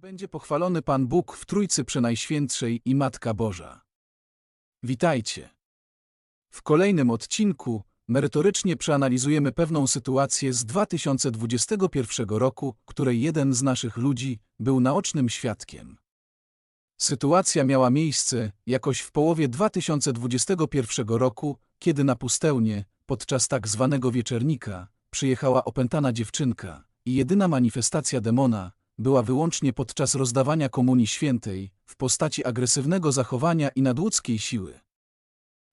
będzie pochwalony Pan Bóg w Trójcy Przenajświętszej i Matka Boża. Witajcie. W kolejnym odcinku merytorycznie przeanalizujemy pewną sytuację z 2021 roku, której jeden z naszych ludzi był naocznym świadkiem. Sytuacja miała miejsce jakoś w połowie 2021 roku, kiedy na pustelnię, podczas tak zwanego wieczernika, przyjechała opętana dziewczynka i jedyna manifestacja demona była wyłącznie podczas rozdawania Komunii Świętej w postaci agresywnego zachowania i nadludzkiej siły.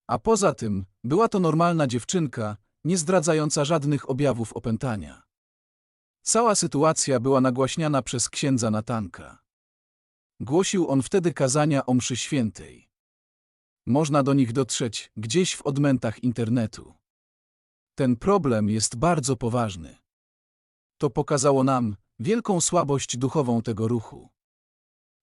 A poza tym była to normalna dziewczynka, nie zdradzająca żadnych objawów opętania. Cała sytuacja była nagłaśniana przez księdza Natanka. Głosił on wtedy kazania o mszy świętej. Można do nich dotrzeć gdzieś w odmętach internetu. Ten problem jest bardzo poważny. To pokazało nam wielką słabość duchową tego ruchu.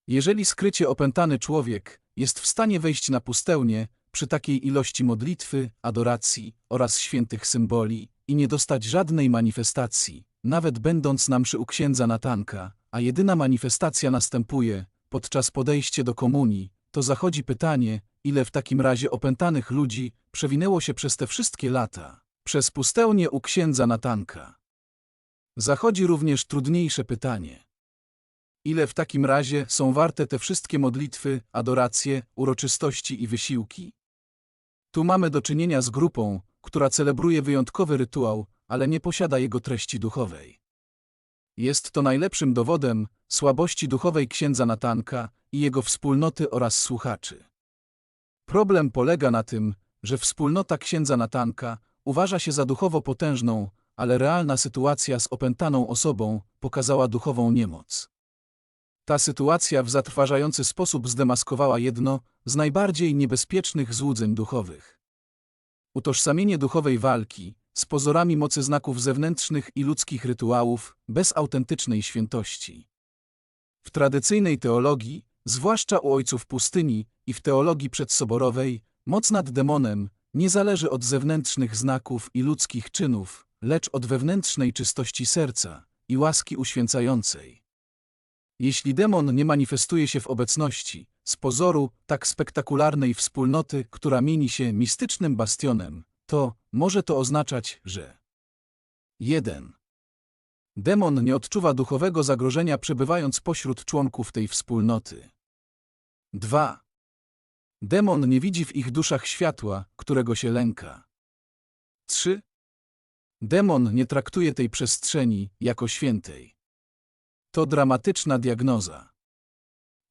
Jeżeli skrycie opętany człowiek jest w stanie wejść na pustelnię przy takiej ilości modlitwy, adoracji oraz świętych symboli i nie dostać żadnej manifestacji, nawet będąc na mszy u księdza Natanka, a jedyna manifestacja następuje podczas podejścia do komunii, to zachodzi pytanie, ile w takim razie opętanych ludzi przewinęło się przez te wszystkie lata, przez pustelnię u księdza Natanka. Zachodzi również trudniejsze pytanie. Ile w takim razie są warte te wszystkie modlitwy, adoracje, uroczystości i wysiłki? Tu mamy do czynienia z grupą, która celebruje wyjątkowy rytuał, ale nie posiada jego treści duchowej. Jest to najlepszym dowodem słabości duchowej księdza Natanka i jego wspólnoty oraz słuchaczy. Problem polega na tym, że wspólnota księdza Natanka uważa się za duchowo potężną, ale realna sytuacja z opętaną osobą pokazała duchową niemoc. Ta sytuacja w zatrważający sposób zdemaskowała jedno z najbardziej niebezpiecznych złudzeń duchowych. Utożsamienie duchowej walki z pozorami mocy znaków zewnętrznych i ludzkich rytuałów bez autentycznej świętości. W tradycyjnej teologii, zwłaszcza u ojców pustyni i w teologii przedsoborowej, moc nad demonem nie zależy od zewnętrznych znaków i ludzkich czynów, lecz od wewnętrznej czystości serca i łaski uświęcającej. Jeśli demon nie manifestuje się w obecności, z pozoru tak spektakularnej wspólnoty, która mieni się mistycznym bastionem, to może to oznaczać, że 1. Demon nie odczuwa duchowego zagrożenia przebywając pośród członków tej wspólnoty. 2. Demon nie widzi w ich duszach światła, którego się lęka. 3. Demon nie traktuje tej przestrzeni jako świętej. To dramatyczna diagnoza.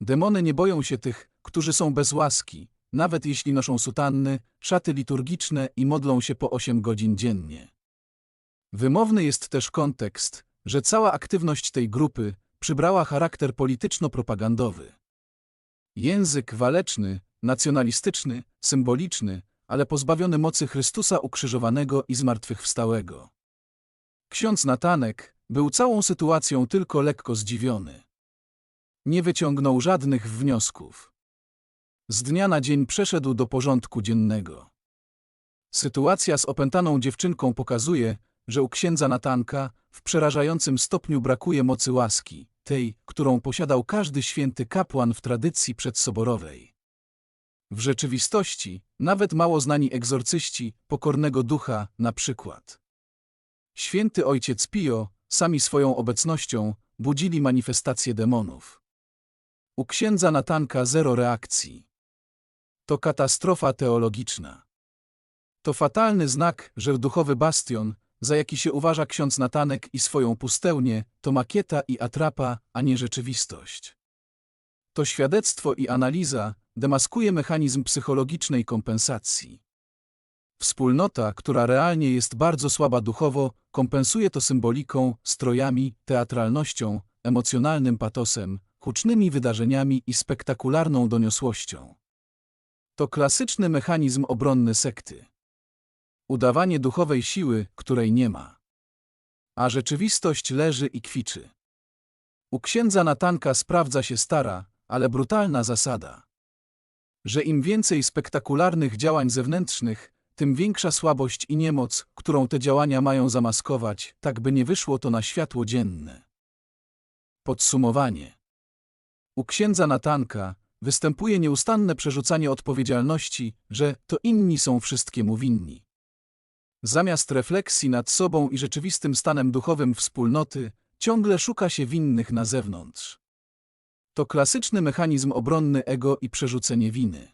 Demony nie boją się tych, którzy są bez łaski, nawet jeśli noszą sutanny, szaty liturgiczne i modlą się po 8 godzin dziennie. Wymowny jest też kontekst, że cała aktywność tej grupy przybrała charakter polityczno-propagandowy. Język waleczny, nacjonalistyczny, symboliczny, ale pozbawiony mocy Chrystusa ukrzyżowanego i zmartwychwstałego. Ksiądz Natanek był całą sytuacją tylko lekko zdziwiony. Nie wyciągnął żadnych wniosków. Z dnia na dzień przeszedł do porządku dziennego. Sytuacja z opętaną dziewczynką pokazuje, że u księdza Natanka w przerażającym stopniu brakuje mocy łaski, tej, którą posiadał każdy święty kapłan w tradycji przedsoborowej. W rzeczywistości, nawet mało znani egzorcyści pokornego ducha, na przykład. Święty ojciec Pio, sami swoją obecnością, budzili manifestacje demonów. U księdza Natanka zero reakcji. To katastrofa teologiczna. To fatalny znak, że duchowy bastion, za jaki się uważa ksiądz Natanek i swoją pustelnię, to makieta i atrapa, a nie rzeczywistość. To świadectwo i analiza demaskuje mechanizm psychologicznej kompensacji. Wspólnota, która realnie jest bardzo słaba duchowo, kompensuje to symboliką, strojami, teatralnością, emocjonalnym patosem, hucznymi wydarzeniami i spektakularną doniosłością. To klasyczny mechanizm obronny sekty. Udawanie duchowej siły, której nie ma. A rzeczywistość leży i kwiczy. U księdza Natanka sprawdza się stara, ale brutalna zasada. Że im więcej spektakularnych działań zewnętrznych, tym większa słabość i niemoc, którą te działania mają zamaskować, tak by nie wyszło to na światło dzienne. Podsumowanie. U księdza Natanka występuje nieustanne przerzucanie odpowiedzialności, że to inni są wszystkiemu winni. Zamiast refleksji nad sobą i rzeczywistym stanem duchowym wspólnoty, ciągle szuka się winnych na zewnątrz. To klasyczny mechanizm obronny ego i przerzucenie winy.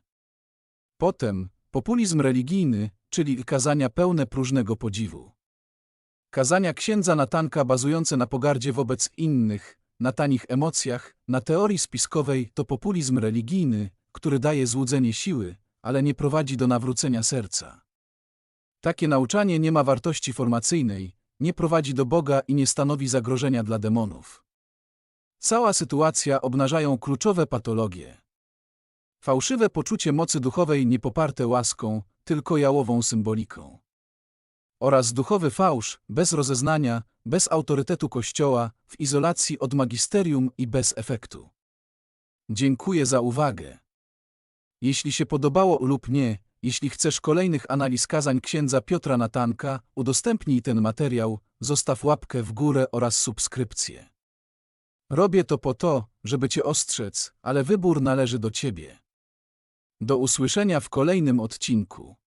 Potem populizm religijny, czyli kazania pełne próżnego podziwu. Kazania księdza Natanka bazujące na pogardzie wobec innych, na tanich emocjach, na teorii spiskowej to populizm religijny, który daje złudzenie siły, ale nie prowadzi do nawrócenia serca. Takie nauczanie nie ma wartości formacyjnej, nie prowadzi do Boga i nie stanowi zagrożenia dla demonów. Cała sytuacja obnażają kluczowe patologie. Fałszywe poczucie mocy duchowej niepoparte łaską, tylko jałową symboliką. Oraz duchowy fałsz, bez rozeznania, bez autorytetu Kościoła, w izolacji od magisterium i bez efektu. Dziękuję za uwagę. Jeśli się podobało lub nie, jeśli chcesz kolejnych analiz kazań księdza Piotra Natanka, udostępnij ten materiał, zostaw łapkę w górę oraz subskrypcję. Robię to po to, żeby cię ostrzec, ale wybór należy do ciebie. Do usłyszenia w kolejnym odcinku.